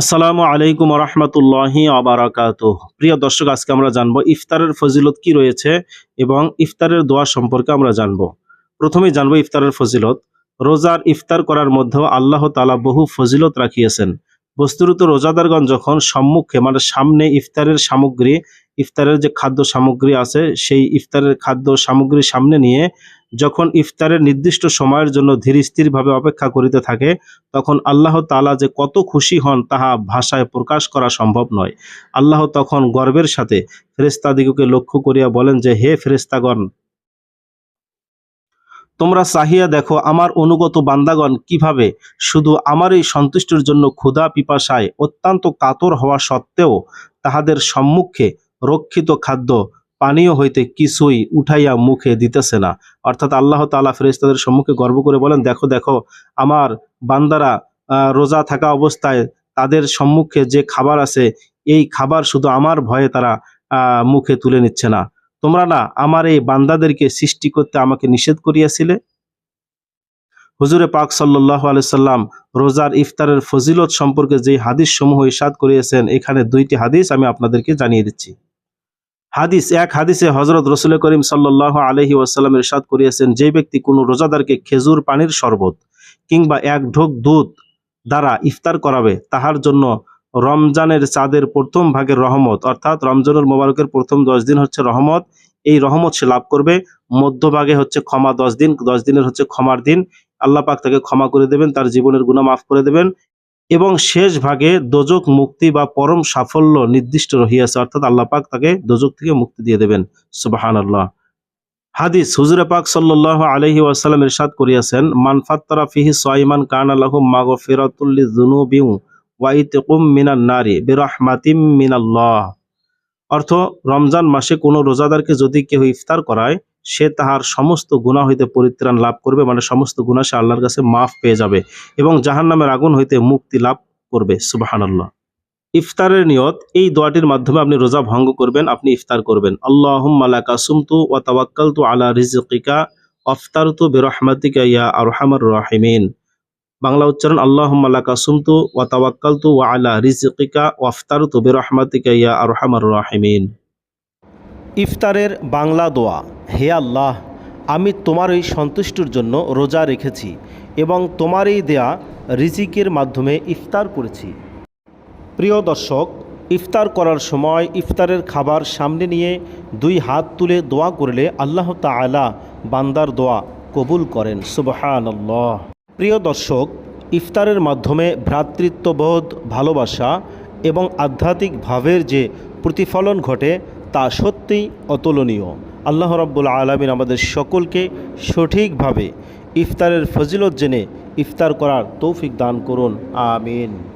আসসালামু আলাইকুম রহমতুল্লাহি আবারাকাত প্রিয় দর্শক, আজকে আমরা জানব ইফতারের ফজিলত কি রয়েছে এবং ইফতারের দোয়া সম্পর্কে আমরা জানব। প্রথমে জানব ইফতারের ফজিলত। রোজার ইফতার করার মধ্যেও আল্লাহ তালা বহু ফজিলত রাখিয়েছেন। বস্তুরত রোজাদারগণ যখন সম্মুখে মানে সামনে ইফতারের সামগ্রী ইফতারের যে খাদ্য সামগ্রী আছে, সেই ইফতারের খাদ্য সামগ্রী সামনে নিয়ে যখন ইফতারের নির্দিষ্ট সময়ের জন্য ধীর স্থিরভাবে অপেক্ষা করিতে থাকে, তখন আল্লাহ তালা যে কত খুশি হন তাহা ভাষায় প্রকাশ করা সম্ভব নয়। আল্লাহ তখন গর্বের সাথে ফেরেস্তাদিগকে লক্ষ্য করিয়া বলেন যে, হে ফেরেস্তাগণ তোমরা চাহিয়া দেখো আমার অনুগত বান্দাগণ কীভাবে শুধু আমার এই সন্তুষ্টির জন্য ক্ষুধা পিপাসায় অত্যন্ত কাতর হওয়া সত্ত্বেও তাহাদের সম্মুখে রক্ষিত খাদ্য পানীয় হইতে কিছুই উঠাইয়া মুখে দিতেছে না। অর্থাৎ আল্লাহ তাআলা ফেরেশতাদের সম্মুখে গর্ব করে বলেন, দেখো দেখো, আমার বান্দারা রোজা থাকা অবস্থায় তাদের সম্মুখে যে খাবার আছে, এই খাবার শুধু আমার ভয়ে তারা মুখে তুলে নিচ্ছে না। তোমরা না আমার এই বান্দাদেরকে সৃষ্টি করতে আমাকে নিষেধ করিয়াছিলে? হুজুরে পাক সাল্লাহ আলাইসাল্লাম রোজার ইফতারের ফজিলত সম্পর্কে যে হাদিস সমূহ ইসাদ করিয়েছেন, এখানে দুইটি হাদিস আমি আপনাদেরকে জানিয়ে দিচ্ছি। হাদিস, এক হাদিসে হজরত রসুল করিম সাল্লাহ আলহি ওয়াসাল্লাম ইরশাদ করিয়েছেন, যে ব্যক্তি কোনো রোজাদারকে খেজুর পানির শরবত কিংবা এক ঢোক দুধ দ্বারা ইফতার করাবে, তাহার জন্য রমজানের চাঁদের প্রথম ভাগের রহমত, অর্থাৎ রমজানুল মোবারকের প্রথম দশ দিন হচ্ছে রহমত, এই রহমত সে লাভ করবে। মধ্যভাগে হচ্ছে ক্ষমা দশ দিন, দশ দিনের হচ্ছে ক্ষমার দিন। আল্লাহ পাক তাকে ক্ষমা করে দেবেন, তার জীবনের গুণা মাফ করে দেবেন। এবং শেষ ভাগে দোজক মুক্তি বা পরম সাফল্য নির্দিষ্ট রহিয়াছে। অর্থাৎ আল্লাহ পাক তাকে দোজক থেকে মুক্তি দিয়ে দেবেন। সুবাহান আল্লাহ হাদিস হুজুরে পাক সাল্লাহ আলহি ওয়াসাল্লাম ইরশাদ করিয়াছেন মানফাত্তারা ফিহি সাইমান কান আল্লাহ মাগফিরাতুল্লি যুনুবিউ ওয়াইতিকুম মিনান নারি বিরহমাতিম মিনাল্লাহ। অর্থ, রমজান মাসে কোনো রোজাদারকে যদি কেউ ইফতার করায় সে তাহার সমস্ত গুনাহ হইতে পরিত্রাণ লাভ করবে মানে সমস্ত গুনাহ সে আল্লাহর কাছে মাফ পেয়ে যাবে এবং জাহান নামের আগুন হইতে মুক্তি লাভ করবে, সুবাহানাল্লাহ। ইফতারের নিয়ত, এই দোয়াটির মাধ্যমে আপনি রোজা ভঙ্গ করবেন, আপনি ইফতার করবেন। আল্লাহুম্মা লাকা সুমতু ওয়া তাওয়াক্কালতু আলা রিজকিকা আফতারতু বিরহমাতিকা ইয়া আরহামার রাহিমিন। বাংলা উচ্চারণ, আল্লাহুম্মা লাকা সুমতু ওয়া তাওয়াক্কালতু ওয়া আলা রিজকিকা ওয়াফতারতু বিরহমাতিকা ইয়া আরহামার রাহিমিন। ইফতারের বাংলা দোয়া। হে আল্লাহ, আমি তোমার এই সন্তুষ্টির জন্য রোজা রেখেছি এবং তোমার এই দেয়া রিজিকের মাধ্যমে ইফতার করেছি। প্রিয় দর্শক, ইফতার করার সময় ইফতারের খাবার সামনে নিয়ে দুই হাত তুলে দোয়া করলে আল্লাহ তাআলা বান্দার দোয়া কবুল করেন। সুবহান প্রিয় দর্শক, ইফতারের মাধ্যমে ভ্রাতৃত্ববোধ, ভালোবাসা এবং আধ্যাত্মিক ভাবের যে প্রতিফলন ঘটে তা সত্যিই অতুলনীয়। আল্লাহ রব্বুল আলমিন আমাদের সকলকে সঠিকভাবে ইফতারের ফজিলত জেনে ইফতার করার তৌফিক দান করুন, আমিন।